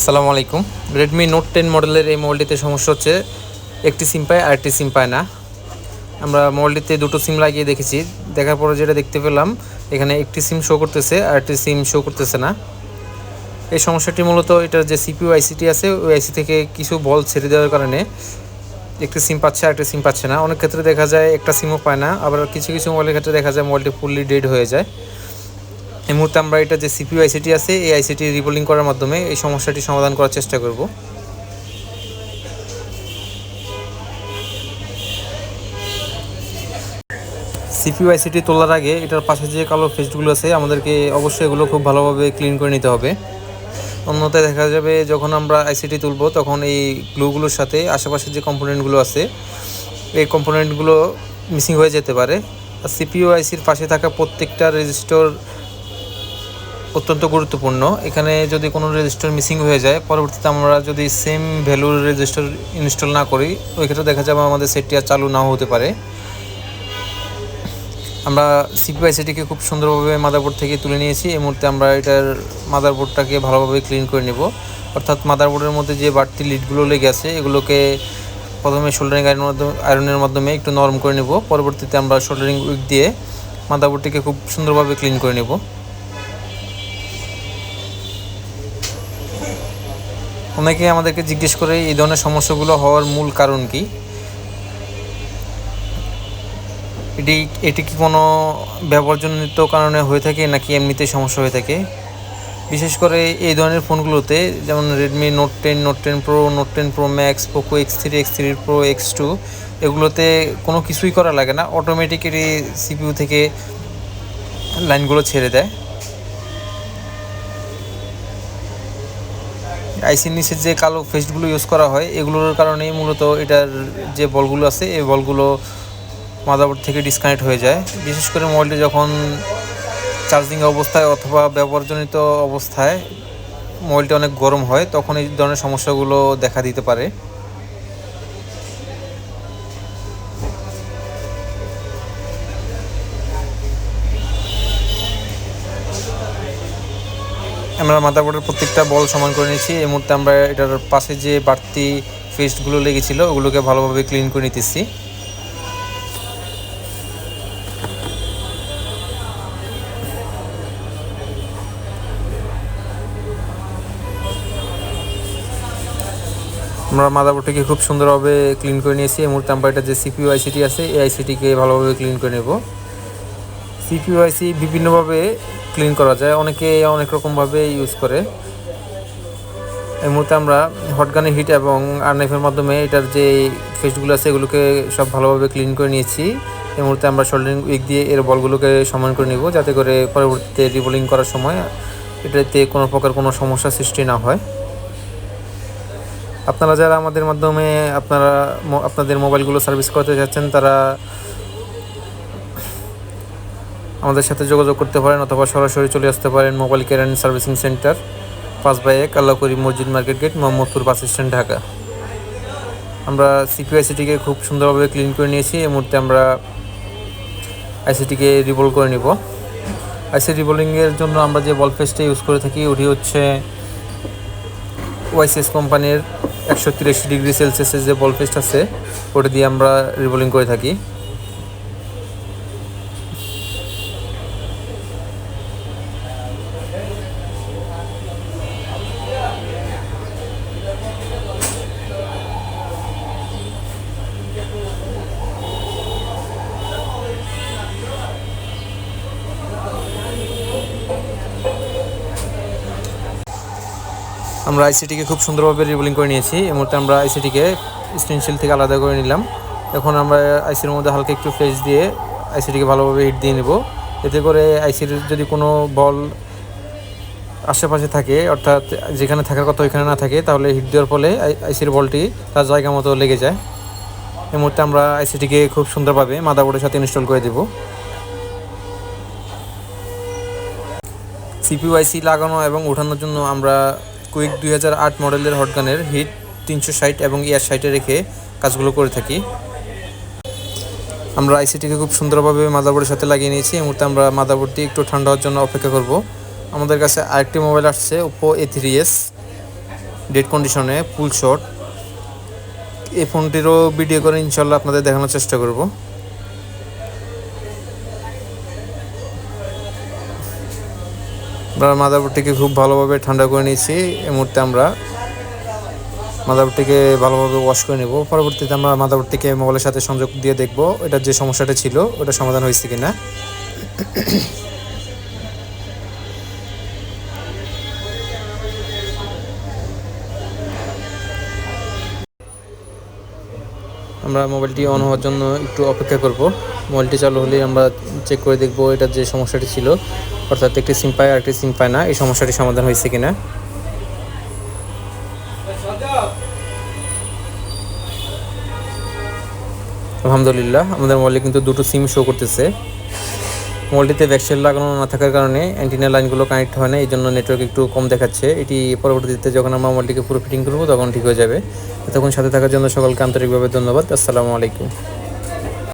আসসালামু আলাইকুম। Redmi Note ten মডেলের এই মোবাইলটিতে সমস্যা হচ্ছে, একটি সিম পায় আর একটি সিম পায় না। আমরা মোবাইলটিতে দুটো সিম লাগিয়ে দেখেছি। দেখার পরে যেটা দেখতে পেলাম, এখানে একটি সিম শো করতেছে আর একটি সিম শো করতেছে না। এই সমস্যাটি মূলত এটার যে সিপিউ আইসিটি আছে, ওই আইসি থেকে কিছু বল ছেড়ে দেওয়ার কারণে একটি সিম পাচ্ছে আর একটি সিম পাচ্ছে না। অনেক ক্ষেত্রে দেখা যায় একটা সিমও পায় না, আবার কিছু কিছু মোবাইলের ক্ষেত্রে দেখা যায় মোবাইলটি ফুললি ডেড হয়ে যায়। এই মুহূর্তে আমরা এটা যে সিপিউ আইসিটি আছে, এই আইসিটি রিবোলিং করার মাধ্যমে এই সমস্যাটি সমাধান করার চেষ্টা করব। সিপিউ আইসিটি তোলার আগে এটার পাশে যে কালো ফেসগুলো আছে, আমাদেরকে অবশ্যই এগুলো খুব ভালোভাবে ক্লিন করে নিতে হবে। অন্যথায় দেখা যাবে যখন আমরা আইসিটি তুলবো, তখন এই গ্লুগুলোর সাথে আশেপাশের যে কম্পোনেন্টগুলো আছে, এই কম্পোনেন্টগুলো মিসিং হয়ে যেতে পারে। আর সিপিইউ আইসির পাশে থাকা প্রত্যেকটা রেজিস্টর অত্যন্ত গুরুত্বপূর্ণ। এখানে যদি কোনো রেজিস্টার মিসিং হয়ে যায়, পরবর্তীতে আমরা যদি সেম ভ্যালুর রেজিস্টার ইনস্টল না করি, ওই ক্ষেত্রে দেখা যাবে আমাদের সেটটি আর চালু নাও হতে পারে। আমরা সিপিআই সেটিকে খুব সুন্দরভাবে মাদারবোর্ড থেকে তুলে নিয়েছি। এই মুহূর্তে আমরা এটার মাদারবোর্ডটাকে ভালোভাবে ক্লিন করে নেব। অর্থাৎ মাদারবোর্ডের মধ্যে যে বাড়তি লিডগুলো লেগে আছে, এগুলোকে প্রথমে শোল্ডারিং আয়রনের মাধ্যমে আয়রনের মাধ্যমে একটু নরম করে নেব। পরবর্তীতে আমরা শোল্ডারিং উইক দিয়ে মাদারবোর্ডটিকে খুব সুন্দরভাবে ক্লিন করে নেব। অনেকে আমাদেরকে জিজ্ঞেস করে এই ধরনের সমস্যাগুলো হওয়ার মূল কারণ কি? এটি এটি কি কোনো ব্যবহারজনিত কারণে হয়ে থাকে নাকি এমনিতে সমস্যা হয়ে থাকে? বিশেষ করে এই ধরনের ফোনগুলোতে, যেমন Redmi Note ten Note ten Pro Note ten Pro Max Poco X three X three Pro X two এগুলোতে কোনো কিছুই করা লাগে না। অটোমেটিক্যালি সিপিইউ থেকে লাইনগুলো ছেড়ে দেয়। আইসির নিচে যে কালো ফেস্টগুলো ইউজ করা হয়, এগুলোর কারণেই মূলত এটার যে বলগুলো আছে, এই বলগুলো মাদারবোর্ড থেকে ডিসকানেক্ট হয়ে যায়। বিশেষ করে মোবাইলটি যখন চার্জিং অবস্থায় অথবা ব্যবহারজনিত অবস্থায় মোবাইলটি অনেক গরম হয়, তখন এই ধরনের সমস্যাগুলো দেখা দিতে পারে। আমরা মাদারবোর্ডের প্রত্যেকটা বল সমান করে নিয়েছি। এই মুহূর্তে আমরা এটার পাশে যে বাড়তি ফেস্টগুলো লেগেছিল, ওগুলোকে ভালোভাবে ক্লিন করে নিতেছি। আমরা মাদারবোর্ডটিকে খুব সুন্দরভাবে ক্লিন করে নিয়েছি। এই মুহূর্তে আমরা এটা যে সিপিইউ আইসিটি আছে, এই আইসিটিকে ভালোভাবে ক্লিন করে নেব। সিপিইউ আইসি বিভিন্নভাবে ক্লিন করা যায়। অনেকে অনেক রকমভাবে ইউজ করে। এই মুহূর্তে আমরা হটগানের হিট এবং আরনাইফের মাধ্যমে এটার যে ফেসগুলো আছে এগুলোকে সব ভালোভাবে ক্লিন করে নিয়েছি। এই মুহূর্তে আমরা শোল্ডারিং উইক দিয়ে এর বলগুলোকে সমান করে নিব যাতে করে পরবর্তীতে রিবোলিং করার সময় এটাতে কোনো প্রকার কোনো সমস্যা সৃষ্টি না হয়। আপনারা যারা আমাদের মাধ্যমে আপনারা আপনাদের মোবাইলগুলো সার্ভিস করতে যাচ্ছেন, তারা আমাদের সাথে যোগাযোগ করতে পারেন অথবা সরাসরি চলে আসতে পারেন mobile care and servicing centre, পাঁচ বাই এক, আল্লাহকরি মসজিদ market gate, Mohammadpur bus stand, Dhaka. আমরা সিপিআইসিটিকে খুব সুন্দরভাবে ক্লিন করে নিয়েছি। এই মুহূর্তে আমরা আইসিটিকে রিভল করে নিব। আইসি রিভলিংয়ের জন্য আমরা যে বল পেস্টটা ইউজ করে থাকি, ওটি হচ্ছে ওয়াইসিএস কোম্পানির একশো তিরাশি ডিগ্রি সেলসিয়াসের যে বল পেস্ট আছে, ওটা দিয়ে আমরা রিবোলিং করে থাকি। আমরা আইসিটিকে খুব সুন্দরভাবে রিবলিং করে নিয়েছি। এই মুহূর্তে আমরা আইসিটিকে স্টেনশিল থেকে আলাদা করে নিলাম। এখন আমরা আইসির মধ্যে হালকা একটু ফ্রেশ দিয়ে আইসিটিকে ভালোভাবে হিট দিয়ে নেব। এতে করে আইসির যদি কোনো বল আশেপাশে থাকে, অর্থাৎ যেখানে থাকার কথা ওইখানে না থাকে, তাহলে হিট দেওয়ার ফলে আইসির বলটি তার জায়গা মতো লেগে যায়। এই মুহূর্তে আমরা আইসিটিকে খুব সুন্দরভাবে মাদাবোর্ডের সাথে ইনস্টল করে দেব। সিপিউ আইসি লাগানো এবং ওঠানোর জন্য আমরা কুইক দুই হাজার আট মডেলের হটগানের হিট তিনশো ষাট এবং ইয়ার সাইটে রেখে কাজগুলো করে থাকি। আমরা আইসিটিকে খুব সুন্দরভাবে মাদারবোর্ডের সাথে লাগিয়ে নিয়েছি। এই মুহূর্তে আমরা মাদারবোর্ডটি একটু ঠান্ডা হওয়ার জন্য অপেক্ষা করব। আমাদের কাছে আরেকটি মোবাইল আসছে Oppo A three S dead কন্ডিশনে ফুল শট এই ফোনটিরও ভিডিও করে ইনশাল্লাহ আপনাদের দেখানোর চেষ্টা করব। আমরা মাদারবোর্ডটিকে খুব ভালোভাবে ঠান্ডা করে নিয়েছি। এই মুহূর্তে আমরা মাদারবোর্ডটিকে ভালোভাবে ওয়াশ করে নেব। পরবর্তীতে আমরা মাদারবোর্ডটিকে মোবাইলের সাথে সংযোগ দিয়ে দেখব এটার যে সমস্যাটা ছিল, ওটা সমাধান হয়েছে কি না আমরা মোবাইলটি অন হওয়ার জন্য একটু অপেক্ষা করব। মোবাইলটি চালু হলে আমরা চেক করে দেখব এটার যে সমস্যাটি ছিল। অর্থাৎ একটি সিম পায় আর একটি সিম পায় না, এই সমস্যাটি সমাধান হয়েছে কিনা? আলহামদুলিল্লাহ, আমাদের মোবাইলে কিন্তু দুটো সিম শো করতেছে। মোবাইলটিতে ভ্যাকসেল লাগানো না থাকার কারণে অ্যান্টিনা লাইনগুলো কানেক্ট হয় না, এই জন্য নেটওয়ার্ক একটু কম দেখাচ্ছে। এটি পরবর্তীতে যখন আমরা মোবাইলটিকে পুরো ফিটিং করব, তখন ঠিক হয়ে যাবে। তখন সাথে থাকার জন্য সকলকে আন্তরিকভাবে ধন্যবাদ। আসসালামু আলাইকুম।